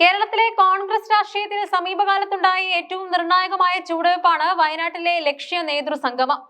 കേരളത്തിലെ കോൺഗ്രസ് രാഷ്ട്രീയത്തിൽ സമീപകാലത്തുണ്ടായ ഏറ്റവും നിർണായകമായ ചുവടുവെപ്പാണ് വയനാട്ടിലെ ലക്ഷ്യ നേതൃസംഗമം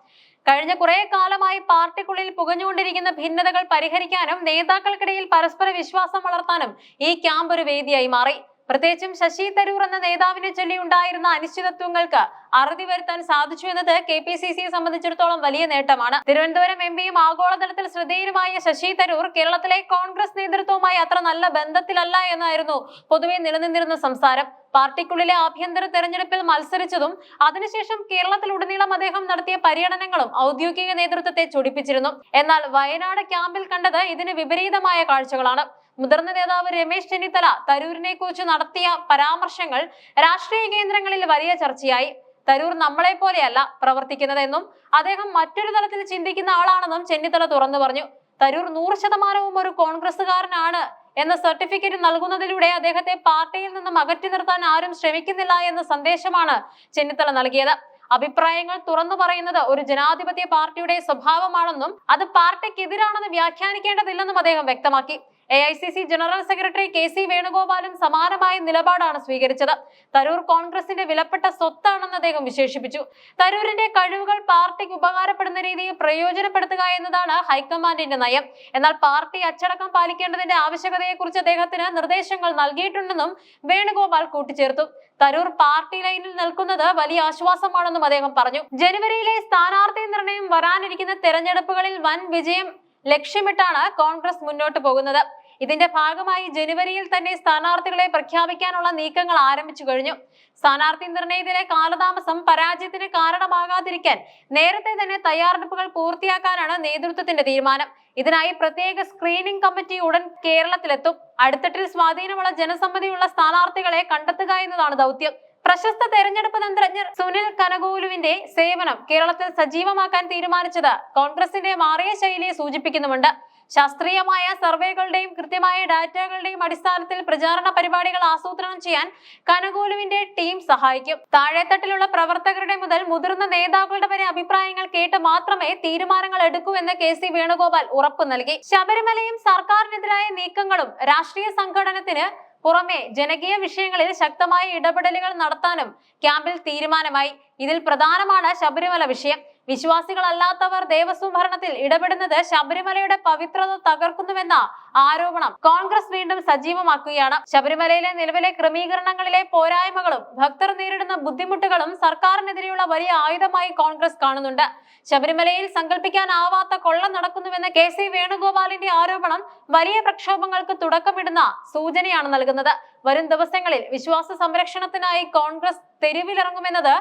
കഴിഞ്ഞ കുറെ കാലമായി പാർട്ടിക്കുള്ളിൽ പുകഞ്ഞുകൊണ്ടിരിക്കുന്ന ഭിന്നതകൾ പരിഹരിക്കാനും നേതാക്കൾക്കിടയിൽ പരസ്പര വിശ്വാസം വളർത്താനും ഈ ക്യാമ്പ് ഒരു വേദിയായി മാറി. പ്രത്യേകിച്ചും ശശി തരൂർ എന്ന നേതാവിനെ ചൊല്ലി ഉണ്ടായിരുന്ന അനിശ്ചിതത്വങ്ങൾക്ക് അറുതി വരുത്താൻ സാധിച്ചു എന്നത് കെ പി സി സിയെ സംബന്ധിച്ചിടത്തോളം വലിയ നേട്ടമാണ്. തിരുവനന്തപുരം എം പിയും ആഗോളതലത്തിൽ ശ്രദ്ധേയനുമായ ശശി തരൂർ കേരളത്തിലെ കോൺഗ്രസ് നേതൃത്വവുമായി അത്ര നല്ല ബന്ധത്തിലല്ല എന്നായിരുന്നു പൊതുവെ നിലനിന്നിരുന്ന സംസാരം. പാർട്ടിക്കുള്ളിലെ ആഭ്യന്തര തെരഞ്ഞെടുപ്പിൽ മത്സരിച്ചതും അതിനുശേഷം കേരളത്തിലുടനീളം അദ്ദേഹം നടത്തിയ പര്യടനങ്ങളും ഔദ്യോഗിക നേതൃത്വത്തെ ചൊടിപ്പിച്ചിരുന്നു. എന്നാൽ വയനാട് ക്യാമ്പിൽ കണ്ടത് ഇതിന് വിപരീതമായ കാഴ്ചകളാണ്. മുതിർന്ന നേതാവ് രമേശ് ചെന്നിത്തല തരൂരിനെ കുറിച്ച് നടത്തിയ പരാമർശങ്ങൾ രാഷ്ട്രീയ കേന്ദ്രങ്ങളിൽ വലിയ ചർച്ചയായി. തരൂർ നമ്മളെ പോലെയല്ല പ്രവർത്തിക്കുന്നതെന്നും അദ്ദേഹം മറ്റൊരു തലത്തിൽ ചിന്തിക്കുന്ന ആളാണെന്നും ചെന്നിത്തല തുറന്നു പറഞ്ഞു. തരൂർ നൂറ് ശതമാനവും ഒരു കോൺഗ്രസുകാരനാണ് എന്ന സർട്ടിഫിക്കറ്റ് നൽകുന്നതിലൂടെ അദ്ദേഹത്തെ പാർട്ടിയിൽ നിന്നും അകറ്റി നിർത്താൻ ആരും ശ്രമിക്കുന്നില്ല എന്ന സന്ദേശമാണ് ചെന്നിത്തല നൽകിയത്. അഭിപ്രായങ്ങൾ തുറന്നു പറയുന്നത് ഒരു ജനാധിപത്യ പാർട്ടിയുടെ സ്വഭാവമാണെന്നും അത് പാർട്ടിക്കെതിരാണെന്ന് വ്യാഖ്യാനിക്കേണ്ടതില്ലെന്നും അദ്ദേഹം വ്യക്തമാക്കി. A I C C general secretary K C വേണുഗോപാലും സമാനമായ നിലപാടാണ് സ്വീകരിച്ചത്. തരൂർ കോൺഗ്രസിന്റെ വിലപ്പെട്ട സ്വത്താണെന്ന് അദ്ദേഹം വിശേഷിപ്പിച്ചു. തരൂരിന്റെ കഴിവുകൾ പാർട്ടിക്ക് ഉപകാരപ്പെടുന്ന രീതിയിൽ പ്രയോജനപ്പെടുത്തുക എന്നതാണ് ഹൈക്കമാൻഡിന്റെ നയം. എന്നാൽ പാർട്ടി അച്ചടക്കം പാലിക്കേണ്ടതിന്റെ ആവശ്യകതയെക്കുറിച്ച് അദ്ദേഹത്തിന് നിർദ്ദേശങ്ങൾ നൽകിയിട്ടുണ്ടെന്നും വേണുഗോപാൽ കൂട്ടിച്ചേർത്തു. തരൂർ പാർട്ടി ലൈനിൽ നിൽക്കുന്നത് വലിയ ആശ്വാസമാണെന്നും അദ്ദേഹം പറഞ്ഞു. ജനുവരിയിലെ സ്ഥാനാർത്ഥി നിർണയം വരാനിരിക്കുന്ന തെരഞ്ഞെടുപ്പുകളിൽ വൻ വിജയം ലക്ഷ്യമിട്ടാണ് കോൺഗ്രസ് മുന്നോട്ട് പോകുന്നത്. ഇതിന്റെ ഭാഗമായി ജനുവരിയിൽ തന്നെ സ്ഥാനാർത്ഥികളെ പ്രഖ്യാപിക്കാനുള്ള നീക്കങ്ങൾ ആരംഭിച്ചു കഴിഞ്ഞു. സ്ഥാനാർത്ഥി നിർണയത്തിലെ കാലതാമസം പരാജയത്തിന് കാരണമാകാതിരിക്കാൻ നേരത്തെ തന്നെ തയ്യാറെടുപ്പുകൾ പൂർത്തിയാക്കാനാണ് നേതൃത്വത്തിന്റെ തീരുമാനം. ഇതിനായി പ്രത്യേക സ്ക്രീനിംഗ് കമ്മിറ്റി ഉടൻ കേരളത്തിലെത്തും. അടുത്തട്ടിൽ സ്വാധീനമുള്ള ജനസമ്മതിയുള്ള സ്ഥാനാർത്ഥികളെ കണ്ടെത്തുക എന്നതാണ് ദൗത്യം. പ്രശസ്ത തെരഞ്ഞെടുപ്പ് തന്ത്രജ്ഞർ സുനിൽ കനകോലുവിന്റെ സേവനം കേരളത്തിൽ സജീവമാക്കാൻ തീരുമാനിച്ചത് കോൺഗ്രസിന്റെ മാറിയ ശൈലിയെ സൂചിപ്പിക്കുന്നുമുണ്ട്. ശാസ്ത്രീയമായ സർവേകളുടെയും കൃത്യമായ ഡാറ്റകളുടെയും അടിസ്ഥാനത്തിൽ പ്രചാരണ പരിപാടികൾ ആസൂത്രണം ചെയ്യാൻ കനകോലുവിന്റെ ടീം സഹായിക്കും. താഴെത്തട്ടിലുള്ള പ്രവർത്തകരുടെ മുതൽ മുതിർന്ന നേതാക്കളുടെ വരെ അഭിപ്രായങ്ങൾ കേട്ട് മാത്രമേ തീരുമാനങ്ങൾ എടുക്കൂ എന്ന് കെ സി വേണുഗോപാൽ ഉറപ്പു നൽകി. ശബരിമലയും സർക്കാരിനെതിരായ നീക്കങ്ങളും രാഷ്ട്രീയ സംഘടനത്തിന് പുറമെ ജനകീയ വിഷയങ്ങളിൽ ശക്തമായ ഇടപെടലുകൾ നടത്താനും ക്യാമ്പിൽ തീരുമാനമായി. ഇതിൽ പ്രധാനമാണ് ശബരിമല വിഷയം. വിശ്വാസികളല്ലാത്തവർ ദേവസ്വം ഭരണത്തിൽ ഇടപെടുന്നത് ശബരിമലയുടെ പവിത്രത തകർക്കുന്നുവെന്ന ആരോപണം കോൺഗ്രസ് വീണ്ടും സജീവമാക്കുകയാണ്. ശബരിമലയിലെ നിലവിലെ ക്രമീകരണങ്ങളിലെ പോരായ്മകളും ഭക്തർ നേരിടുന്ന ബുദ്ധിമുട്ടുകളും സർക്കാരിനെതിരെയുള്ള വലിയ ആയുധമായി കോൺഗ്രസ് കാണുന്നുണ്ട്. ശബരിമലയിൽ സങ്കല്പിക്കാനാവാത്ത കൊള്ള നടക്കുന്നുവെന്ന കെ സി വേണുഗോപാലിന്റെ ആരോപണം വലിയ പ്രക്ഷോഭങ്ങൾക്ക് തുടക്കമിടുന്ന സൂചനയാണ് നൽകുന്നത്. വരും ദിവസങ്ങളിൽ വിശ്വാസ സംരക്ഷണത്തിനായി കോൺഗ്രസ് തെരുവിലിറങ്ങുമെന്നത്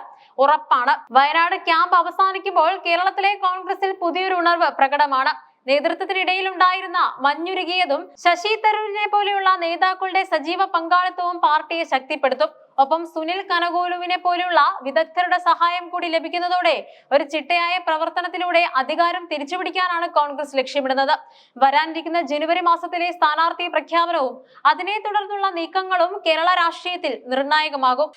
ഉറപ്പാണ്. വയനാട് ക്യാമ്പ് അവസാനിക്കുമ്പോൾ കേരളത്തിലെ കോൺഗ്രസിൽ പുതിയൊരു ഉണർവ് പ്രകടമാണ്. നേതൃത്വത്തിനിടയിൽ ഉണ്ടായിരുന്ന മഞ്ഞുരുകിയതും ശശി തരൂരിനെ പോലെയുള്ള നേതാക്കളുടെ സജീവ പങ്കാളിത്തവും പാർട്ടിയെ ശക്തിപ്പെടുത്തും. ഒപ്പം സുനിൽ കനകോലുവിനെ പോലെയുള്ള വിദഗ്ധരുടെ സഹായം കൂടി ലഭിക്കുന്നതോടെ ഒരു ചിട്ടയായ പ്രവർത്തനത്തിലൂടെ അധികാരം തിരിച്ചുപിടിക്കാനാണ് കോൺഗ്രസ് ലക്ഷ്യമിടുന്നത്. വരാനിരിക്കുന്ന ജനുവരി മാസത്തിലെ സ്ഥാനാർത്ഥി പ്രഖ്യാപനവും അതിനെ തുടർന്നുള്ള നീക്കങ്ങളും കേരള രാഷ്ട്രീയത്തിൽ നിർണായകമാകും.